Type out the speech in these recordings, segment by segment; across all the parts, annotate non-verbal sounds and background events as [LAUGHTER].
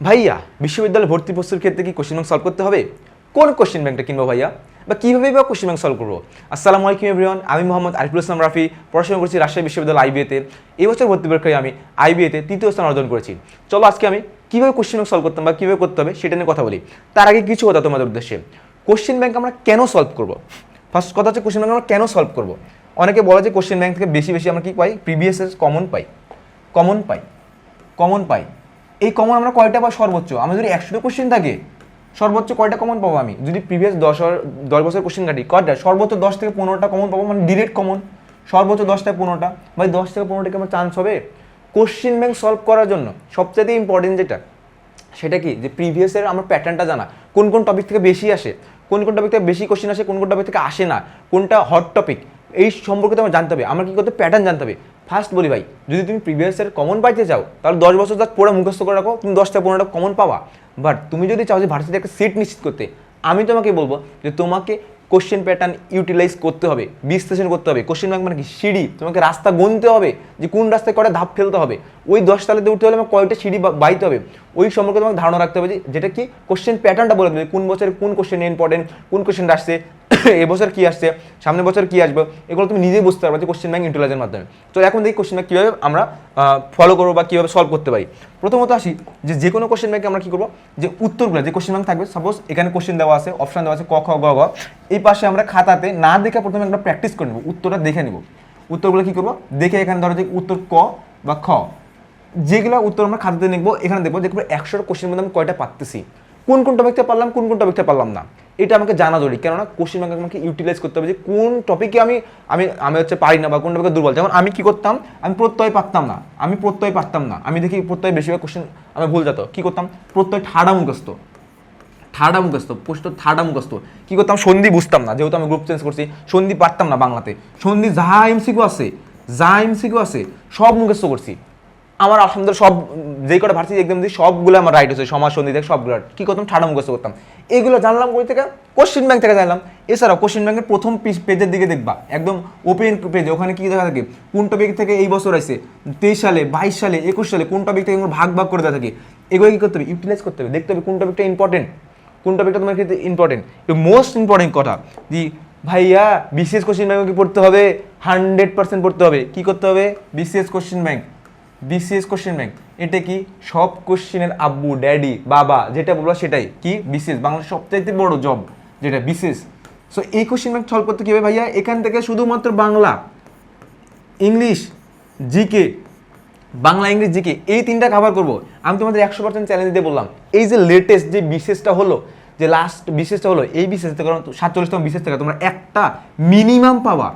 ভাইয়া, বিশ্ববিদ্যালয়ে ভর্তি প্রস্তুতির ক্ষেত্রে কি কোশ্চেন ব্যাংক সলভ করতে হবে? কোন কোশ্চেন ব্যাংকটা কিনবো ভাইয়া? বা কীভাবে বা কোশ্চেন ব্যাংক সলভ করব? আসসালামু আলাইকুম এভরিওয়ান আমি মোহাম্মদ আরিফুল ইসলাম রাফি, পড়াশোনা করছি রাজশাহী বিশ্ববিদ্যালয় আইবিএতে। এই বছর ভর্তি পরীক্ষায় আমি আইবিএতে তৃতীয় স্থান অর্জন করেছি। চলো আজকে আমি কীভাবে কোশ্চেন ব্যাংক সলভ করতাম বা কীভাবে করতে হবে সেটা নিয়ে কথা বলি। তার আগে কিছু কথা তোমাদের উদ্দেশ্যে। কোশ্চেন ব্যাংক আমরা কেন সলভ করব? ফার্স্ট কথা হচ্ছে কোশ্চেন ব্যাংক আমরা কেন সলভ করব? অনেকে বলে যে কোশ্চেন ব্যাংক থেকে বেশি বেশি আমরা কি পাই? প্রিভিয়াস কমন পাই। কমন পাই। কমন পাই। এই কমন আমরা কয়টা পাই সর্বোচ্চ? আমার যদি একশোটা কোশ্চেন থাকে, সর্বোচ্চ কয়টা কমন পাবো আমি? যদি প্রিভিয়াস দশ দশ বছর কোশ্চেন কাটি, কয়টা? সর্বোচ্চ দশ থেকে পনেরোটা কমন পাবো মানে ডিরেক্ট কমন সর্বোচ্চ দশ থেকে পনেরোটা। ভাই, দশ থেকে পনেরোটা কি আমার চান্স হবে? কোশ্চেন ব্যাংক সলভ করার জন্য সবচেয়ে ইম্পর্টেন্ট যেটা, সেটা কি? যে প্রিভিয়াসের আমার প্যাটার্নটা জানা। কোন কোন টপিক থেকে বেশি আসে? কোন কোন টপিক থেকে বেশি কোশ্চেন আসে, কোন কোন টপিক থেকে আসে না? কোনটা হট টপিক এই সম্পর্কে তোমার জানতে হবে। আমার কি করতে প্যাটার্ন জানতে হবে। ফার্স্ট বলি ভাই, যদি তুমি প্রিভিয়াসের কমন পাইতে চাও, তাহলে দশ বছর তার পড়ে মুখস্থ করে রাখো, তুমি দশটা পনেরোটা কমন পাওয়া বাট তুমি যদি চাও যে ভার্সিটিতে একটা সিট নিশ্চিত করতে, আমি তোমাকে বলব যে তোমাকে কোশ্চেন প্যাটার্ন ইউটিলাইজ করতে হবে, বিশ্লেষণ করতে হবে। কোশ্চেন ব্যাংক মানে কি? সিঁড়ি। তোমাকে রাস্তা গুনতে হবে, যে কোন রাস্তায় কটা ধাপ ফেলতে হবে। ওই দশ তালাতে উঠতে হলে আমার কয়টা সিঁড়ি বাইতে হবে? ওই সম্পর্কে তোমাকে ধারণা রাখতে হবে যে যেটা কি? কোশ্চেন প্যাটার্নটা বলে দেবে, কোন বছরে কোন কোশ্চেন ইম্পর্টেন্ট কোন কোশ্চেন আসছে [LAUGHS] এবছর কি আসছে, সামনের বছর কি আসবে, এগুলো তুমি নিজেই বুঝতে পারবে যে কোশ্চেন ব্যাংক ইন্টেলিজের মাধ্যমে। তো এখন দেখি কোশ্চেন ব্যাংক কীভাবে আমরা ফলো করব বা কীভাবে সলভ করতে পারি। প্রথমত আসি যে যে কোনো কোশ্চেন ব্যাংকে আমরা কী করব, যে উত্তরগুলো, যে কোশ্চেন ব্যাংক থাকবে সাপোজ এখানে কোশ্চেন দেওয়া আছে অপশন দেওয়া আছে ক, খ, গ গ, এই পাশে আমরা খাতাতে না দেখে প্রথমে একটা প্র্যাকটিস করে নেব, উত্তরটা দেখে নেব। উত্তরগুলো কী করব, দেখে এখানে ধরো যে উত্তর ক বা খ, যেগুলো উত্তর আমরা খাতাতে লিখব, এখানে দেখব দেখব একশোটা কোশ্চেন মধ্যে আমি কয়টা পারতেছি। কোন কোন টপিকটা পারলাম, কোন কোন টপিকটা পারলাম না। এটা আমাকে জানা জরুরি। কেননা কোশ্চেন ব্যাংক আমাকে ইউটিলাইজ করতে হবে যে কোন টপিকে আমি আমি আমি হচ্ছে পারি না বা কোন টপিকে দুর্বল। যেমন আমি কি করতাম? আমি প্রত্যয় পারতাম না। আমি প্রত্যয় পারতাম না। আমি দেখি প্রত্যয় বেশিরভাগ কোশ্চেন আমি ভুল যেত। কী করতাম? প্রত্যয় ঠাড়া মুখস্থ। থার্ডা মুখস্থ। পোস্ট থার্ডা মুখস্থ। কী করতাম? সন্ধি বুঝতাম না। যেহেতু আমি গ্রুপ চেঞ্জ করছি, সন্ধি পারতাম না বাংলাতে। সন্ধি যা এমসিকিউ আছে, যা এমসিকিউ আছে, সব মুখস্থ করছি। আমার আলহামদুলিল্লাহ সব, যেই কটা ভার্সিটি এক্সাম দিই সবগুলো আমার রাইট হয়েছে, সমাজ সন্ধি থেকে সবগুলো। কি করতাম ঠাডা মুখস্থ করতাম। এগুলো জানলাম কই থেকে? কোশ্চেন ব্যাংক থেকে জানলাম। এছাড়াও কোশ্চেন ব্যাংকের প্রথম পেজের দিকে দেখবা। একদম ওপেন পেজ ওখানে কি দেখা থাকে? কোন টপিক থেকে এই বছর আসছে? তেইশ সালে, বাইশ সালে, একুশ সালে, কোন টপিক থেকে ভাগ ভাগ করে দেওয়া থাকে? এগুলো কি করতে হবে? ইউটিলাইজ করতে হবে। দেখতে হবে কোন টপিকটা ইম্পর্টেন্ট কোন টপিকটা তোমার ক্ষেত্রে ইম্পর্টেন্ট মোস্ট ইম্পর্টেন্ট কথা, যে ভাইয়া বিসিএস কোশ্চেন ব্যাংক কি পড়তে হবে? হান্ড্রেড পার্সেন্ট পড়তে হবে। কী করতে হবে? BCS question bank BCS question bank এটা কি সব কোশ্চেনের আব্বু, ড্যাডি, বাবা যেটা বলব সেটাই। কি? বিসিএস বাংলাদেশের সবচাইতে বড় জব যেটা বিসিএস সো এই কোশ্চেন ব্যাংক সলভ করতে কি হবে ভাইয়া? এখান থেকে শুধুমাত্র বাংলা, ইংলিশ জিকে বাংলা, ইংরেজি জিকে এই তিনটা কভার করব। আমি তোমাদের একশো পার্সেন্ট চ্যালেঞ্জ দিয়ে বললাম। এই যে লেটেস্ট যে বিশেষটা হলো, যে লাস্ট বিশেষটা হলো, এই বিশেষ থেকে সাতচল্লিশতম বিশেষ থেকে তোমরা একটা মিনিমাম পাবা।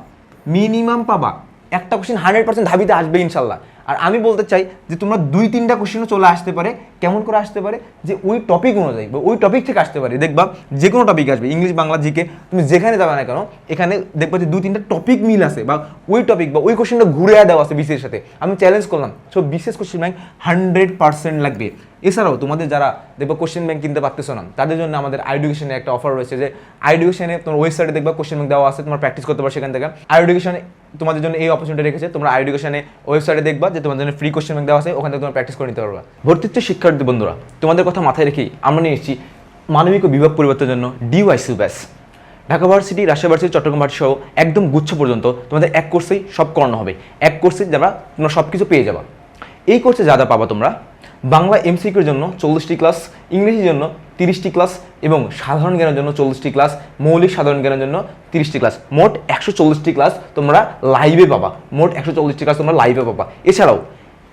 মিনিমাম পাবা। একটা কোশ্চেন হান্ড্রেড পার্সেন্ট ধাবিতে আসবে ইনশাল্লাহ। আর আমি বলতে চাই যে তোমরা দুই, তিনটা কোশ্চেনও চলে আসতে পারে, কেমন করে আসতে পারে? যে ওই টপিক অনুযায়ী বা ওই টপিক থেকে আসতে পারে। দেখবা যে কোনো টপিক আসবে, ইংলিশ, বাংলা জিকে তুমি যেখানে যাবে না কেন, এখানে দেখবা যে দুই, তিনটা টপিক মিল আছে বা ওই টপিক বা ওই কোশ্চেনটা ঘুরে দেওয়া আছে বিশেষ সাথে। আমি চ্যালেঞ্জ করলাম। সো বিশেষ কোশ্চেন ব্যাংক হান্ড্রেড পার্সেন্ট লাগবে। এছাড়াও তোমাদের যারা দেখবা কোশ্চেন ব্যাংক কিনতে পারতেছো না, তাদের জন্য আমাদের আইডুকেশনে একটা অফার রয়েছে যে আইডুকেশনে তোমার ওয়েবসাইটে দেখবা কোশ্চেন ব্যাংক দেওয়া আছে, তোমার প্র্যাকটিস করতে পারো সেখান থেকে। আইডুকেশনে তোমাদের জন্য এই অপরচুনিটি রেখেছে, তোমরা আইডুকেশনে ওয়েবসাইটে দেখবা যে তোমাদের জন্য ফ্রি কোশ্চেন দেওয়া আছে, ওখান থেকে তোমরা প্র্যাকটিস করে নিতে পারবা। ভর্তিত্ব শিক্ষার্থী বন্ধুরা, তোমাদের কথা মাথায় রেখে আমরা নিয়ে এসেছি মানবিক ও বিভাগ পরিবর্তনের জন্য ডিওয়াইসিউ ব্যাস ঢাকা ভার্সিটি রাশিয়া ভার্সিটি চট্টগ্রাম ভার্সিটি সহ একদম গুচ্ছ পর্যন্ত তোমাদের এক কোর্সেই সব করানো হবে। এক কোর্সে যারা তোমরা সব কিছু পেয়ে যাবা। এই কোর্সে যা যা পাবা তোমরা বাংলা এমসিকিউর জন্য চল্লিশটি ক্লাস, ইংরেজির জন্য তিরিশটি ক্লাস এবং সাধারণ জ্ঞানের জন্য চল্লিশটি ক্লাস, মৌলিক সাধারণ জ্ঞানের জন্য তিরিশটি ক্লাস। মোট একশো চল্লিশটি ক্লাস তোমরা লাইভে পাবা। মোট একশো চল্লিশটি ক্লাস তোমরা লাইভে পাবা। এছাড়াও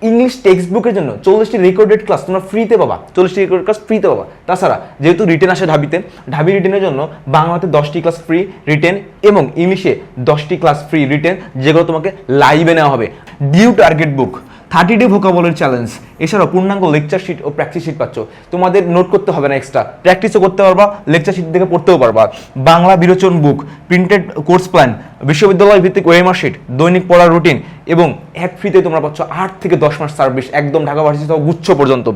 ইংলিশ টেক্সট বুকের জন্য চল্লিশটি রেকর্ডেড ক্লাস তোমরা ফ্রিতে পাবা। চল্লিশটি রেকর্ডেড ক্লাস ফ্রিতে পাবা। তাছাড়া, যেহেতু রিটেন আসে ঢাবিতে, ঢাবি রিটেনের জন্য বাংলাতে দশটি ক্লাস ফ্রি রিটেন এবং ইংলিশে দশটি ক্লাস ফ্রি রিটেন যেগুলো তোমাকে লাইভে নেওয়া হবে। DU target book thirty day ভোকাবলের challenge এছাড়াও পূর্ণাঙ্গ লেকচার শিট ও প্র্যাকটিস শিট পাচ্ছ। তোমাদের নোট করতে হবে না এক্সট্রা প্র্যাকটিসও করতে পারবা লেকচার শিট থেকে পড়তেও পারবা। বাংলা বিরোচন বুক প্রিন্টেড কোর্স প্ল্যান বিশ্ববিদ্যালয় ভিত্তিক ওয়েমার শিট দৈনিক পড়ার রুটিন এবং এক ফ্রিতে তোমরা পাচ্ছ আট থেকে দশ মাস সার্ভিস একদম ঢাকা ভার্সিটি সহ গুচ্ছ পর্যন্ত।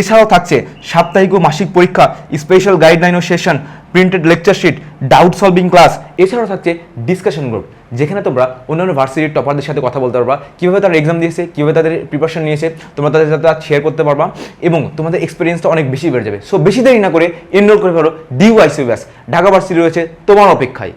এছাড়াও থাকছে সাপ্তাহিক ও মাসিক পরীক্ষা স্পেশাল গাইডলাইন ও session printed lecture sheet doubt solving class এছাড়াও থাকছে ডিসকাশন গ্রুপ যেখানে তোমরা অন্যান্য ভার্সিটির টপারদের সাথে কথা বলতে পারবা। কীভাবে তারা এক্সাম দিয়েছে, কীভাবে তাদের প্রিপারেশন নিয়েছে, তোমরা তাদের সাথে শেয়ার করতে পারবা এবং তোমাদের এক্সপিরিয়েন্সটা অনেক বেশি বেড়ে যাবে। সো বেশি দেরি না করে এনরোল করে ফেলো ডিউ আইসিউএস ঢাকা ভার্সিটি রয়েছে তোমার অপেক্ষায়।